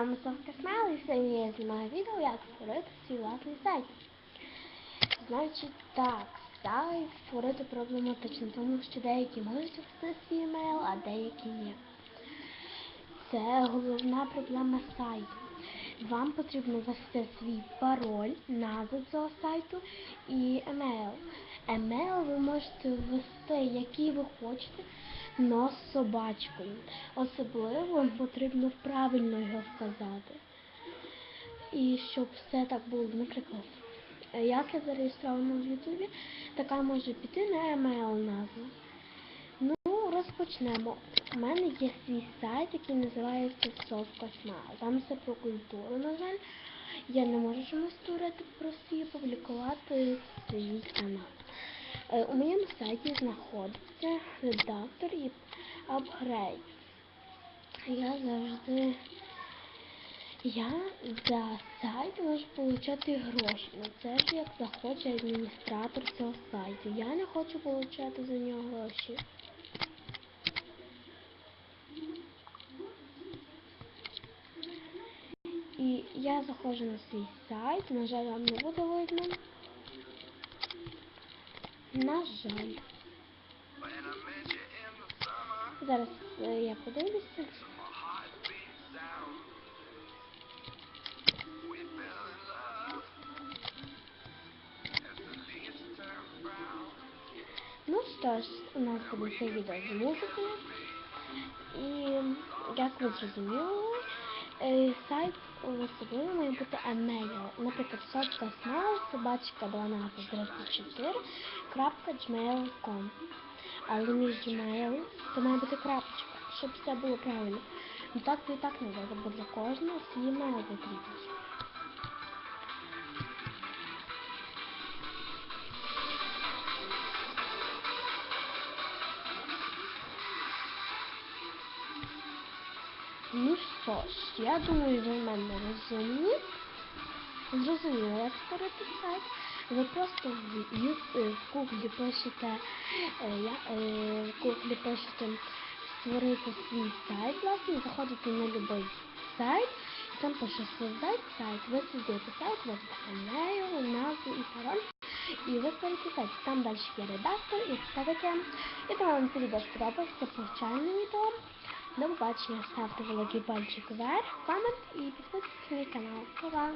вами Совка Смайл і сьогодні я знімаю відео, як створити свій власний сайт. Значить так, сайт створити проблематично, тому що деякі можуть ввести свій емейл, а деякі ні. Це головна проблема сайту. Вам потрібно ввести свій пароль, назву цього сайту і емейл. Емейл ви можете ввести, який ви хочете, но з собачкою. Особливо потрібно правильно його сказати. І щоб все так було, наприклад, як я зареєстрована в Ютубі, така може піти на емейл назву. Ну, розпочнемо. У мене є свій сайт, який називається Совкосмайл. Там все про культуру, на жаль. Я не можу чомусь створити просто і публікувати свій канал. Е, У моєму сайті знаходиться редактор і апгрейд. Я завжди я за сайт можу отримати гроші. Ну це ж як захоче адміністратор цього сайту. Я не хочу отримати за нього гроші. І я заходжу на свій сайт, на жаль, вам не буде видно. На жаль. Зараз е, я подивлюся. Ну що ж, у нас буде це відео з музикою. І як ви зрозуміли, е, сайт особливо має бути емейл. Наприклад, сотка смайл, собачка 1234.gmail.com Але між Gmail то має бути крапочка, щоб все було правильно. Ну так і так не буде, бо для кожного свій мейл потрібен. Ну що ж, я думаю, ви мене розумні. Зрозуміли, як створити. Ви просто в, е, Google пишете, е, е, в Google пишете створити свій сайт, власне, заходите на будь-який сайт, там пише создать сайт. Ви создаєте сайт, вводите емейл, назву і пароль. І ви сайт. Там далі є редактор і все таке. І тому вам це відео сподобається повчальне відео. До побачення, ставте великий пальчик вверх, комент і підписуйтесь на мій канал. Па-па!